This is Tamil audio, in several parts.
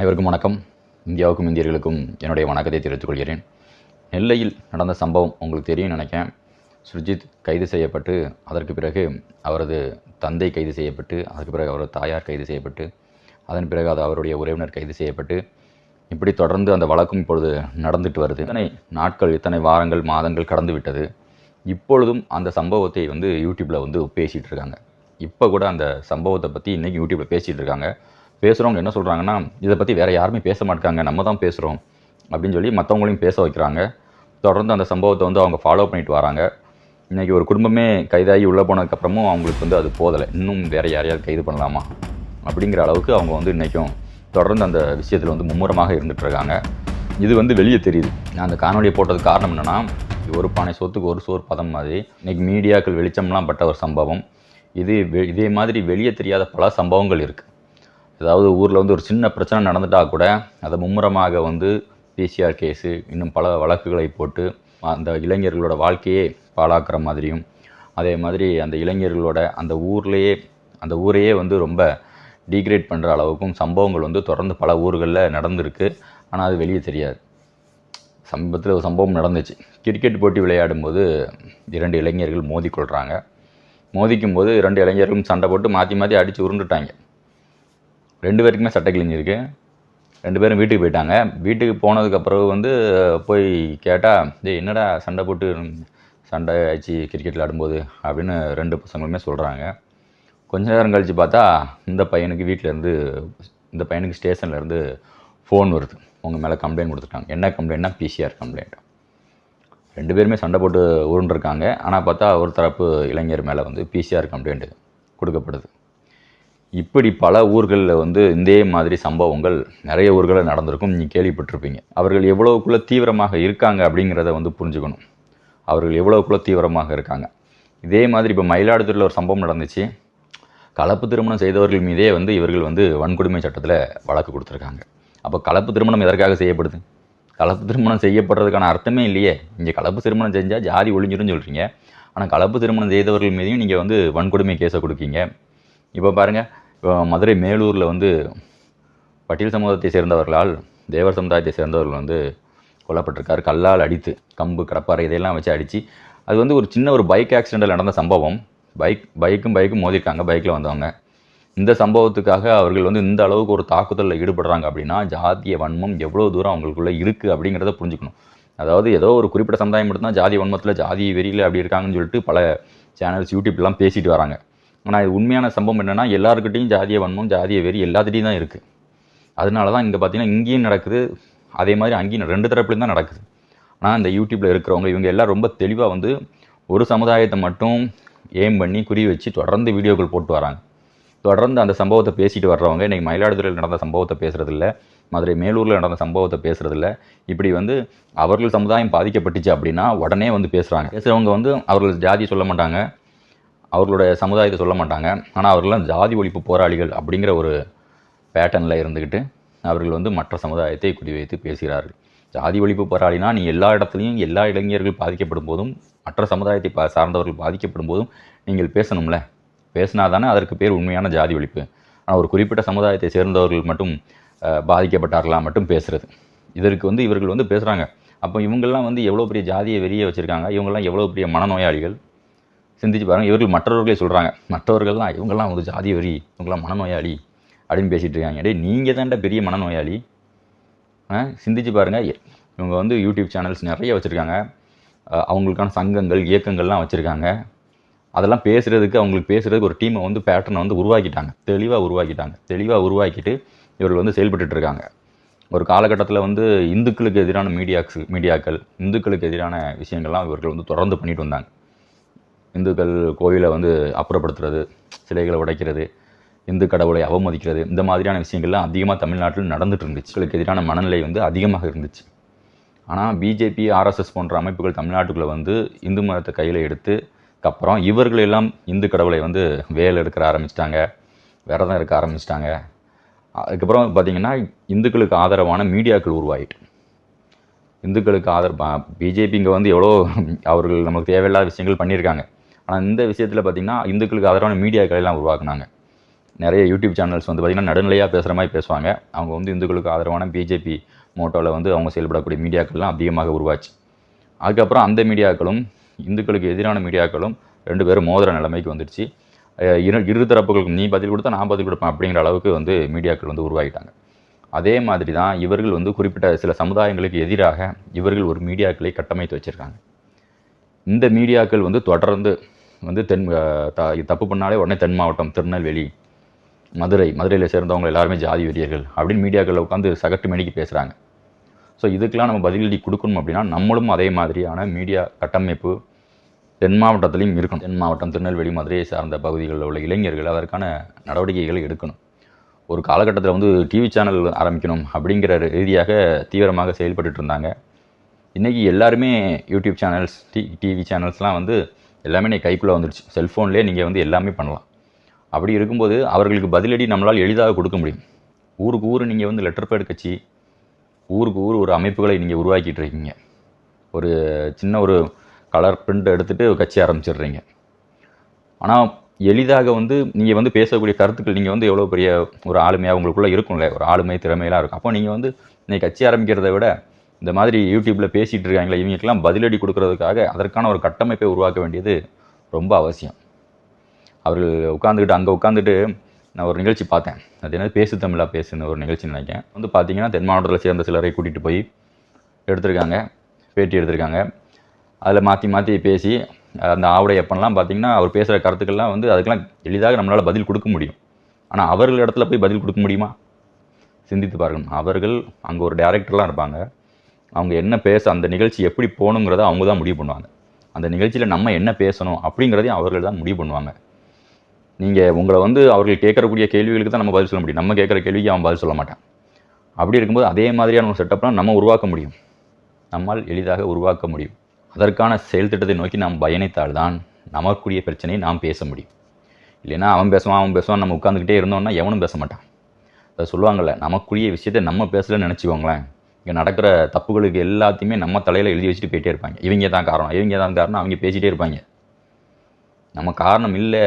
அனைவருக்கும் வணக்கம். இந்தியாவுக்கும் இந்தியர்களுக்கும் என்னுடைய வணக்கத்தை தெரிவித்துக் கொள்கிறேன். நெல்லையில் நடந்த சம்பவம் உங்களுக்கு தெரியும் நினைக்கிறேன். சுர்ஜித் கைது செய்யப்பட்டு அதற்கு பிறகு அவரது தந்தை கைது செய்யப்பட்டு அதற்கு பிறகு அவரது தாயார் கைது செய்யப்பட்டு அதன் பிறகு அது அவருடைய உறவினர் கைது செய்யப்பட்டு இப்படி தொடர்ந்து அந்த வழக்கும் இப்பொழுது நடந்துட்டு வருது. இத்தனை நாட்கள் இத்தனை வாரங்கள் மாதங்கள் கடந்து விட்டது. இப்பொழுதும் அந்த சம்பவத்தை வந்து யூடியூப்பில் வந்து பேசிகிட்டு இருக்காங்க. இப்போ கூட அந்த சம்பவத்தை பற்றி இன்றைக்கி யூடியூப்பில் பேசிகிட்டு இருக்காங்க. பேசுகிறவங்க என்ன சொல்கிறாங்கன்னா இதை பற்றி வேறு யாருமே பேச மாட்டாங்க நம்ம தான் பேசுகிறோம் அப்படின்னு சொல்லி மற்றவங்களையும் பேச வைக்கிறாங்க. தொடர்ந்து அந்த சம்பவத்தை வந்து அவங்க ஃபாலோ பண்ணிட்டு வராங்க. இன்றைக்கி ஒரு குடும்பமே கைதாகி உள்ளே போனதுக்கப்புறமும் அவங்களுக்கு வந்து அது போதலை. இன்னும் வேறு யாரையாவது கைது பண்ணலாமா? அப்படிங்கிற அளவுக்கு அவங்க வந்து இன்றைக்கும் தொடர்ந்து அந்த விஷயத்தில் வந்து மும்முரமாக இருந்துகிட்ருக்காங்க இது வந்து வெளியே தெரியுது. நான் அந்த காணொலியை போட்டதுக்கு காரணம் என்னென்னா ஒரு பானை சோத்துக்கு ஒரு சோறு பதம் மாதிரி. இன்றைக்கி மீடியாக்கள் வெளிச்சம்லாம் பட்ட ஒரு சம்பவம். இது வெ- இதே மாதிரி வெளியே தெரியாத பல சம்பவங்கள் இருக்குது ஏதாவது ஊரில் வந்து ஒரு சின்ன பிரச்சனை நடந்துட்டா கூட அதை மும்முரமாக வந்து பிசிஆர் கேஸு இன்னும் பல வழக்குகளை போட்டு அந்த இளைஞர்களோட வாழ்க்கையே பாழாக்குற மாதிரியும் அதே மாதிரி அந்த இளைஞர்களோட அந்த ஊர்லேயே அந்த ஊரையே வந்து ரொம்ப டீக்ரேட் பண்ணுற அளவுக்கும் சம்பவங்கள் வந்து தொடர்ந்து பல ஊர்களில் நடந்திருக்கு. ஆனால் அது வெளியே தெரியாது. சமீபத்தில் ஒரு சம்பவம் நடந்துச்சு. கிரிக்கெட் போட்டி விளையாடும்போது இரண்டு இளைஞர்கள் மோதிக்கொள்கிறாங்க மோதிக்கும் போது இரண்டு இளைஞர்களும் சண்டை போட்டு மாற்றி மாற்றி அடித்து உருண்டுட்டாங்க. ரெண்டு பேருக்குமே சட்டை கிழிஞ்சிருக்கு. ரெண்டு பேரும் வீட்டுக்கு போயிட்டாங்க. வீட்டுக்கு போனதுக்கு பிறகு வந்து போய் கேட்டால் டேய் என்னடா சண்டை போட்டு சண்டை ஆச்சு கிரிக்கெட் விளாடும்போது அப்படின்னு ரெண்டு பசங்களுமே சொல்கிறாங்க கொஞ்ச நேரம் கழித்து பார்த்தா இந்த பையனுக்கு வீட்டிலேருந்து இந்த பையனுக்கு ஸ்டேஷன்லேருந்து ஃபோன் வருது. உங்கள் மேலே கம்ப்ளைண்ட் கொடுத்துருக்காங்க என்ன கம்ப்ளைண்ட்னா பிசிஆர் கம்ப்ளைண்ட் ரெண்டு பேருமே சண்டை போட்டு உருண்டிருக்காங்க ஆனால் பார்த்தா ஒரு தரப்பு இளைஞர் மேலே வந்து பிசிஆர் கம்ப்ளைண்ட்டு கொடுக்கப்படுது. இப்படி பல ஊர்களில் வந்து இதே மாதிரி சம்பவங்கள் நிறைய ஊர்களில் நடந்திருக்கும். நீங்கள் கேள்விப்பட்டிருப்பீங்க. அவர்கள் எவ்வளோக்குள்ளே தீவிரமாக இருக்காங்க அப்படிங்கிறத வந்து புரிஞ்சுக்கணும். அவர்கள் எவ்வளோக்குள்ளே தீவிரமாக இருக்காங்க. இதே மாதிரி இப்போ மயிலாடுதுறையில் ஒரு சம்பவம் நடந்துச்சு. கலப்பு திருமணம் செய்தவர்கள் மீதே வந்து இவர்கள் வந்து வன்கொடுமை சட்டத்தில் வழக்கு கொடுத்துருக்காங்க. அப்போ கலப்பு திருமணம் எதற்காக செய்யப்படுது? கலப்பு திருமணம் செய்யப்படுறதுக்கான அர்த்தமே இல்லையே. இங்கே கலப்பு திருமணம் செஞ்சால் ஜாதி ஒழிஞ்சிரும்னு சொல்கிறீங்க ஆனால் கலப்பு திருமணம் செய்தவர்கள் மீதையும் நீங்கள் வந்து வன்கொடுமை கேஸை கொடுக்கீங்க. இப்போ பாருங்கள் இப்போ மதுரை மேலூரில் வந்து பட்டியல் சமூகத்தை சேர்ந்தவர்களால் தேவர் சமுதாயத்தை சேர்ந்தவர்கள் வந்து கொல்லப்பட்டிருக்காரு. கல்லால் அடித்து கம்பு கடப்பாறை இதையெல்லாம் வச்சு அடித்து அது வந்து ஒரு சின்ன ஒரு பைக் ஆக்சிடெண்ட்டில் நடந்த சம்பவம். பைக் பைக்கும் பைக்கும் மோதிருக்காங்க பைக்கில் வந்தவங்க. இந்த சம்பவத்துக்காக அவர்கள் வந்து இந்த அளவுக்கு ஒரு தாக்குதலில் ஈடுபடுறாங்க அப்படின்னா ஜாதிய வன்மம் எவ்வளோ தூரம் அவங்களுக்குள்ளே இருக்குது அப்படிங்கிறத புரிஞ்சுக்கணும். அதாவது ஏதோ ஒரு குறிப்பிட்ட சமுதாயம் மட்டும்தான் ஜாதி வன்மத்தில் ஜாதி வெறியில் அப்படி இருக்காங்கன்னு சொல்லிட்டு பல சேனல்ஸ் யூடியூப்லாம் பேசிட்டு வராங்க. ஆனால் இது உண்மையான சம்பவம் என்னென்னா எல்லாருக்கிட்டையும் ஜாதிய வன்மம் ஜாதிய வெறி எல்லாத்துட்டையும் தான் இருக்குது அதனால தான் இங்கே பார்த்தீங்கன்னா இங்கேயும் நடக்குது. அதே மாதிரி அங்கேயும் ரெண்டு தரப்புலையும் தான் நடக்குது. ஆனால் இந்த யூடியூப்பில் இருக்கிறவங்க இவங்க எல்லாம் ரொம்ப தெளிவாக வந்து ஒரு சமுதாயத்தை மட்டும் ஏம் பண்ணி குறி வச்சு தொடர்ந்து வீடியோக்கள் போட்டு வராங்க. தொடர்ந்து அந்த சம்பவத்தை பேசிட்டு வர்றவங்க இன்றைக்கி மயிலாடுதுறையில் நடந்த சம்பவத்தை பேசுகிறதில்ல மதுரை மேலூரில் நடந்த சம்பவத்தை பேசுகிறதில்ல இப்படி வந்து அவர்கள் சமுதாயம் பாதிக்கப்பட்டுச்சு அப்படின்னா உடனே வந்து பேசுகிறாங்க பேசுகிறவங்க வந்து அவர்கள் ஜாதி சொல்ல மாட்டாங்க. அவர்களுடைய சமுதாயத்தை சொல்ல மாட்டாங்க. ஆனால் அவர்கள்லாம் ஜாதி ஒழிப்பு போராளிகள் அப்படிங்கிற ஒரு பேட்டர்னில் இருந்துக்கிட்டு அவர்கள் வந்து மற்ற சமுதாயத்தை குறிவைத்து பேசுகிறார்கள். ஜாதி ஒழிப்பு போராளினா நீ எல்லா இடத்துலையும் எல்லா இளைஞர்கள் பாதிக்கப்படும் போதும் மற்ற சமுதாயத்தை பா சார்ந்தவர்கள் பாதிக்கப்படும் போதும் நீங்கள் பேசணும்ல. பேசினா தானே அதற்கு பேர் உண்மையான ஜாதி ஒழிப்பு. ஆனால் ஒரு குறிப்பிட்ட சமுதாயத்தை சேர்ந்தவர்கள் மட்டும் பாதிக்கப்பட்டார்களா மட்டும் பேசுகிறது இதற்கு வந்து இவர்கள் வந்து பேசுகிறாங்க அப்போ இவங்கெல்லாம் வந்து எவ்வளோ பெரிய ஜாதியை வெளியே வச்சுருக்காங்க? இவங்கெல்லாம் எவ்வளோ பெரிய மனநோயாளிகள்? சிந்திச்சு பாருங்க. இவர்கள் மற்றவர்களே சொல்கிறாங்க மற்றவர்கள்லாம் இவங்கெல்லாம் வந்து ஜாதி வரி இவங்கெல்லாம் மனநோயாளி அப்படின்னு பேசிகிட்டு இருக்காங்க. டேய் நீங்கள் தான்டா பெரிய மனநோயாளி. ஆ சிந்திச்சு பாருங்கள் இவங்க வந்து யூடியூப் சேனல்ஸ் நிறைய வச்சுருக்காங்க. அவங்களுக்கான சங்கங்கள் இயக்கங்கள்லாம் வச்சுருக்காங்க. அதெல்லாம் பேசுகிறதுக்கு அவங்களுக்கு பேசுகிறதுக்கு ஒரு டீமை வந்து பேட்டர்னை வந்து உருவாக்கிட்டாங்க. தெளிவாக உருவாக்கிட்டாங்க. தெளிவாக உருவாக்கிட்டு இவர்கள் வந்து செயல்பட்டுருக்காங்க இருக்காங்க. ஒரு காலகட்டத்தில் வந்து இந்துக்களுக்கு எதிரான மீடியாக்ஸ் மீடியாக்கள் இந்துக்களுக்கு எதிரான விஷயங்கள்லாம் இவர்கள் வந்து தொடர்ந்து பண்ணிட்டு வந்தாங்க. இந்துக்கள் கோயிலை வந்து அப்புறப்படுத்துறது சிலைகளை உடைக்கிறது இந்து கடவுளை அவமதிக்கிறது இந்த மாதிரியான விஷயங்கள்லாம் அதிகமாக தமிழ்நாட்டில் நடந்துட்டு இருந்துச்சு. இவங்களுக்கு எதிரான மனநிலை வந்து அதிகமாக இருந்துச்சு. ஆனால் பிஜேபி ஆர்எஸ்எஸ் போன்ற அமைப்புகள் தமிழ்நாட்டுக்குள்ளே வந்து இந்து மதத்தை கையில் எடுத்து அப்புறம் இவர்களெல்லாம் இந்து கடவுளை வந்து வேல் எடுக்கிற ஆரம்பிச்சிட்டாங்க விரதம் இருக்க ஆரம்பிச்சிட்டாங்க. அதுக்கப்புறம் பார்த்திங்கன்னா இந்துக்களுக்கு ஆதரவான மீடியாக்கள் உருவாயிட்டு. இந்துக்களுக்கு ஆதரவு பிஜேபி இங்கே வந்து எவ்வளோ அவர்கள் நமக்கு தேவையில்லாத விஷயங்கள் பண்ணியிருக்காங்க. ஆனால் இந்த விஷயத்தில் பார்த்திங்கன்னா இந்துக்களுக்கு ஆதரவான மீடியாக்களையெல்லாம் உருவாக்குனாங்க. நிறைய யூடியூப் சேனல்ஸ் வந்து பார்த்திங்கன்னா நடுநிலையாக பேசுகிற மாதிரி பேசுவாங்க. அவங்க வந்து இந்துக்களுக்கு ஆதரவான பிஜேபி மோட்டோவில் வந்து அவங்க செயல்படக்கூடிய மீடியாக்கள்லாம் அதிகமாக உருவாச்சு. அதுக்கப்புறம் அந்த மீடியாக்களும் இந்துக்களுக்கு எதிரான மீடியாக்களும் ரெண்டு பேரும் மோதிர நிலைமைக்கு வந்துடுச்சு. இரு இரு தரப்புகளுக்கும் நீ பதில் கொடுத்தா நான் பதில் கொடுப்பேன் அப்படிங்கிற அளவுக்கு வந்து மீடியாக்கள் வந்து உருவாகிட்டாங்க அதே மாதிரி தான் இவர்கள் வந்து குறிப்பிட்ட சில சமுதாயங்களுக்கு எதிராக இவர்கள் ஒரு மீடியாக்களை கட்டமைத்து வச்சுருக்காங்க. இந்த மீடியாக்கள் வந்து தொடர்ந்து வந்து தென் தப்பு பண்ணாலே உடனே தென் மாவட்டம் திருநெல்வேலி மதுரை மதுரையில் சேர்ந்தவங்க எல்லாருமே ஜாதி வெறியர்கள் அப்படின்னு மீடியாக்களில் உட்காந்து சகட்டு மேடிக்கு பேசுகிறாங்க ஸோ இதுக்கெலாம் நம்ம பதிலடி கொடுக்கணும் அப்படின்னா நம்மளும் அதே மாதிரியான மீடியா கட்டமைப்பு தென் மாவட்டத்திலையும் இருக்கணும். தென் மாவட்டம் திருநெல்வேலி மதுரையை சார்ந்த பகுதிகளில் உள்ள இளைஞர்கள் அதற்கான நடவடிக்கைகளை எடுக்கணும். ஒரு காலகட்டத்தில் வந்து டிவி சேனல் ஆரம்பிக்கணும் அப்படிங்கிற ரீதியாக தீவிரமாக செயல்பட்டுட்டு இருந்தாங்க. இன்றைக்கி எல்லாருமே யூடியூப் சேனல்ஸ் டி டிவி சேனல்ஸ்லாம் வந்து எல்லாமே நீ கைக்குள்ளே வந்துடுச்சு செல்ஃபோன்லேயே நீங்கள் வந்து எல்லாமே பண்ணலாம். அப்படி இருக்கும்போது அவர்களுக்கு பதிலடி நம்மளால் எளிதாக கொடுக்க முடியும். ஊருக்கு ஊர் நீங்கள் வந்து லெட்டர் பேட் கட்சி ஊருக்கு ஊர் ஒரு அமைப்புகளை நீங்கள் உருவாக்கிட்டு இருக்கீங்க. ஒரு சின்ன ஒரு கலர் பிரிண்ட் எடுத்துகிட்டு கட்சி ஆரம்பிச்சிடுறீங்க. ஆனால் எளிதாக வந்து நீங்கள் வந்து பேசக்கூடிய கருத்துக்கள் நீங்கள் வந்து எவ்வளோ பெரிய ஒரு ஆளுமையாக உங்களுக்குள்ளே இருக்கும்ல. ஒரு ஆளுமை திறமையெல்லாம் இருக்கும். அப்போ நீங்கள் வந்து நீங்கள் கட்சி ஆரம்பிக்கிறத விட இந்த மாதிரி யூடியூப்பில் பேசிகிட்டு இருக்காங்களே இவங்களுக்கெல்லாம் பதிலடி கொடுக்கறதுக்காக அதற்கான ஒரு கட்டமைப்பை உருவாக்க வேண்டியது ரொம்ப அவசியம். அவர்கள் உட்காந்துக்கிட்டு அங்கே உட்காந்துட்டு நான் ஒரு நிகழ்ச்சி பார்த்தேன். அது என்னது? பேசு தமிழா பேசுன்னு ஒரு நிகழ்ச்சி நினைக்கிறேன். வந்து பார்த்தீங்கன்னா தென் மாவட்டத்தில் சேர்ந்த சிலரை கூட்டிகிட்டு போய் எடுத்திருக்காங்க பேட்டி எடுத்திருக்காங்க. அதில் மாற்றி மாற்றி பேசி அந்த ஆவுடை எப்பெல்லாம் பார்த்தீங்கன்னா அவர் பேசுகிற கருத்துக்கள்லாம் வந்து அதுக்கெல்லாம் எளிதாக நம்மளால் பதில் கொடுக்க முடியும். ஆனால் அவர்கள் இடத்துல போய் பதில் கொடுக்க முடியுமா? சிந்தித்து பாருங்கள் அவர்கள் அங்கே ஒரு டேரக்டர்லாம் இருப்பாங்க. அவங்க என்ன பேச அந்த நிகழ்ச்சி எப்படி போகணுங்கிறத அவங்க தான் முடிவு பண்ணுவாங்க. அந்த நிகழ்ச்சியில் நம்ம என்ன பேசணும் அப்படிங்கிறதையும் அவர்கள் தான் முடிவு பண்ணுவாங்க. நீங்கள் உங்களை வந்து அவர்கள் கேட்கக்கூடிய கேள்விகளுக்கு தான் நம்ம பதில் சொல்ல முடியும். நம்ம கேட்குற கேள்விக்கு அவன் பதில் சொல்ல மாட்டான். அப்படி இருக்கும்போது அதே மாதிரியான ஒரு செட்டப்லாம் நம்ம உருவாக்க முடியும். நம்மால் எளிதாக உருவாக்க முடியும். அதற்கான செயல் திட்டத்தை நோக்கி நாம் பயணித்தால்தான் நமக்குரிய பிரச்சனையை நாம் பேச முடியும். இல்லைன்னா அவன் பேசுவான் அவன் பேசுவான் நம்ம உட்காந்துக்கிட்டே இருந்தோம்னா எவனும் பேச மாட்டான். அதை சொல்லுவாங்கள்ல நமக்குரிய விஷயத்தை நம்ம பேசலன்னு நினச்சிக்கோங்களேன் இங்கே நடக்கிற தப்புகளுக்கு எல்லாத்தையுமே நம்ம தலையில் எழுதி வச்சுட்டு போயிட்டே இருப்பாங்க. இவங்க தான் காரணம். இவங்க தான் காரணம். அவங்க பேசிகிட்டே இருப்பாங்க. நம்ம காரணம் இல்லை.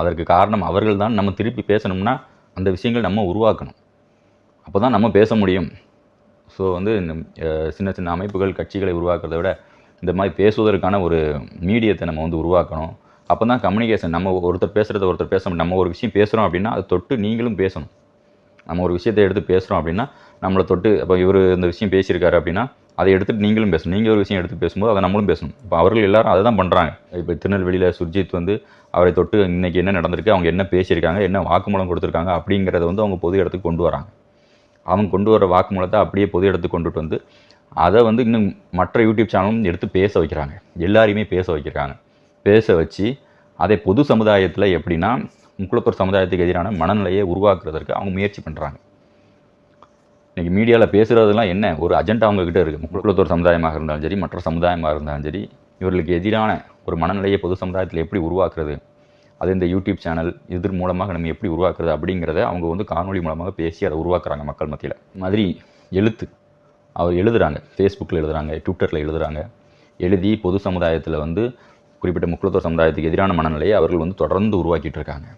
அதற்கு காரணம் அவர்கள் தான். நம்ம திருப்பி பேசணும்னா அந்த விஷயங்கள் நம்ம உருவாக்கணும். அப்போ தான் நம்ம பேச முடியும். ஸோ வந்து இந்த சின்ன சின்ன அமைப்புகள் கட்சிகளை உருவாக்குறதை விட இந்த மாதிரி பேசுவதற்கான ஒரு மீடியத்தை நம்ம வந்து உருவாக்கணும். அப்போ தான் கம்யூனிகேஷன் நம்ம ஒருத்தர் பேசுகிறத ஒருத்தர் பேச முடியும். நம்ம ஒரு விஷயம் பேசுகிறோம் அப்படின்னா அதை தொட்டு நீங்களும் பேசணும். நம்ம ஒரு விஷயத்தை எடுத்து பேசுகிறோம் அப்படின்னா நம்மளை தொட்டு இப்போ இவர் இந்த விஷயம் பேசியிருக்காரு அப்படின்னா அதை எடுத்துட்டு நீங்களும் பேசணும். நீங்கள் ஒரு விஷயம் எடுத்து பேசும்போது அதை நம்மளும் பேசணும். இப்போ அவர்கள் எல்லாரும் அதை தான் பண்ணுறாங்க இப்போ திருநெல்வேலியில் சுர்ஜித் வந்து அவரை தொட்டு இன்றைக்கி என்ன நடந்திருக்கு அவங்க என்ன பேசியிருக்காங்க என்ன வாக்குமூலம் கொடுத்துருக்காங்க அப்படிங்கிறத வந்து அவங்க பொது இடத்துக்கு கொண்டு வராங்க. அவங்க கொண்டு வர வாக்குமூலத்தை அப்படியே பொது இடத்துக்கு கொண்டுட்டு வந்து அதை வந்து இன்னும் மற்ற யூடியூப் சேனலும் எடுத்து பேச வைக்கிறாங்க. எல்லாரையுமே பேச வைக்கிறாங்க. பேச வச்சு அதை பொது சமுதாயத்தில் எப்படின்னா முக்குளத்தூர் சமுதாயத்துக்கு எதிரான மனநிலையை உருவாக்குறதற்கு அவங்க முயற்சி பண்ணுறாங்க இன்றைக்கி மீடியாவில் பேசுகிறதுலாம் என்ன? ஒரு அஜெண்டா அவங்கக்கிட்ட இருக்குது முக்குளத்தூர் சமுதாயமாக இருந்தாலும் சரி மற்ற சமுதாயமாக இருந்தாலும் சரி இவர்களுக்கு எதிரான ஒரு மனநிலையை பொது சமுதாயத்தில் எப்படி உருவாக்குறது? அது இந்த யூடியூப் சேனல் இது மூலமாக நம்ம எப்படி உருவாக்குறது அப்படிங்கிறத அவங்க வந்து காணொளி மூலமாக பேசி அதை உருவாக்குறாங்க மக்கள் மத்தியில். மாதிரி எழுத்து. அவர் எழுதுகிறாங்க ஃபேஸ்புக்கில் எழுதுகிறாங்க ட்விட்டரில் எழுதுகிறாங்க எழுதி பொது சமுதாயத்தில் வந்து குறிப்பிட்ட முக்குளத்தூர் சமுதாயத்துக்கு எதிரான மனநிலையை அவர்கள் வந்து தொடர்ந்து உருவாக்கிட்டு இருக்காங்க.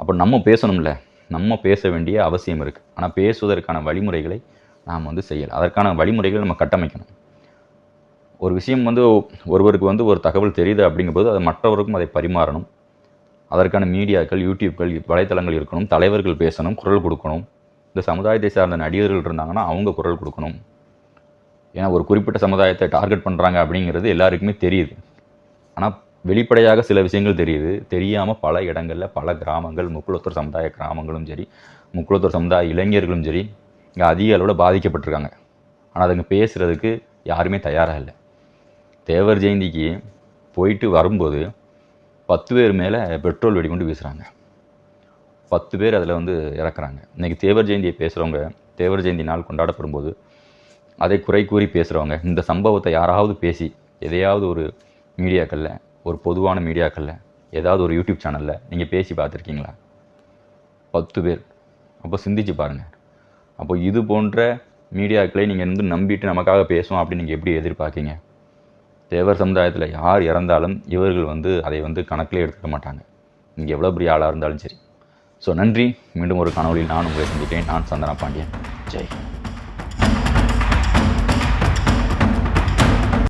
அப்போ நம்ம பேசணும்ல. நம்ம பேச வேண்டிய அவசியம் இருக்குது ஆனால் பேசுவதற்கான வழிமுறைகளை நாம் வந்து செய்யலை. அதற்கான வழிமுறைகளை நம்ம கட்டமைக்கணும். ஒரு விஷயம் வந்து ஒருவருக்கு வந்து ஒரு தகவல் தெரியுது அப்படிங்கும்போது அது மற்றவருக்கும் அதை பரிமாறணும். அதற்கான மீடியாக்கள் யூடியூப்கள் வலைத்தளங்கள் இருக்கணும். தலைவர்கள் பேசணும் குரல் கொடுக்கணும். இந்த சமுதாயத்தை சார்ந்த நடிகர்கள் இருந்தாங்கன்னா அவங்க குரல் கொடுக்கணும். ஏன்னா ஒரு குறிப்பிட்ட சமுதாயத்தை டார்கெட் பண்ணுறாங்க அப்படிங்கிறது எல்லாருக்குமே தெரியுது. ஆனால் வெளிப்படையாக சில விஷயங்கள் தெரியுது. தெரியாமல் பல இடங்களில் பல கிராமங்கள் முக்குளத்தூர் சமுதாய கிராமங்களும் சரி முக்குளத்தூர் சமுதாய இளைஞர்களும் சரி இங்கே அதிக அளவில் பாதிக்கப்பட்டிருக்காங்க. ஆனால் அதுங்க பேசுகிறதுக்கு யாருமே தயாராக இல்லை. தேவர் ஜெயந்திக்கு போயிட்டு வரும்போது பத்து பேர் மேலே பெட்ரோல் வெடிகுண்டு வீசுகிறாங்க பத்து பேர் அதில் வந்து இறக்குறாங்க. இன்றைக்கி தேவர் ஜெயந்தியை பேசுகிறவங்க தேவர் ஜெயந்தி நாள் கொண்டாடப்படும் போது அதை குறை கூறி பேசுகிறவங்க இந்த சம்பவத்தை யாராவது பேசி எதையாவது ஒரு மீடியாக்களில் ஒரு பொதுவான மீடியாக்களில் ஏதாவது ஒரு யூடியூப் சேனலில் நீங்கள் பேசி பார்த்துருக்கீங்களா? பத்து பேர். அப்போ சிந்திச்சு பாருங்கள் அப்போ இது போன்ற மீடியாக்களை நீங்கள் வந்து நம்பிட்டு நமக்காக பேசுவோம் அப்படின்னு நீங்கள் எப்படி எதிர்பார்க்கீங்க? தேவர் சமுதாயத்தில் யார் இறந்தாலும் இவர்கள் வந்து அதை வந்து கணக்கிலே எடுத்துக்க மாட்டாங்க. நீங்கள் எவ்வளோ பெரிய ஆளாக இருந்தாலும் சரி. ஸோ நன்றி. மீண்டும் ஒரு காணொளியில் நான் உங்களை சந்திக்கிறேன். நான் சந்தனா பாண்டியன். ஜெய்.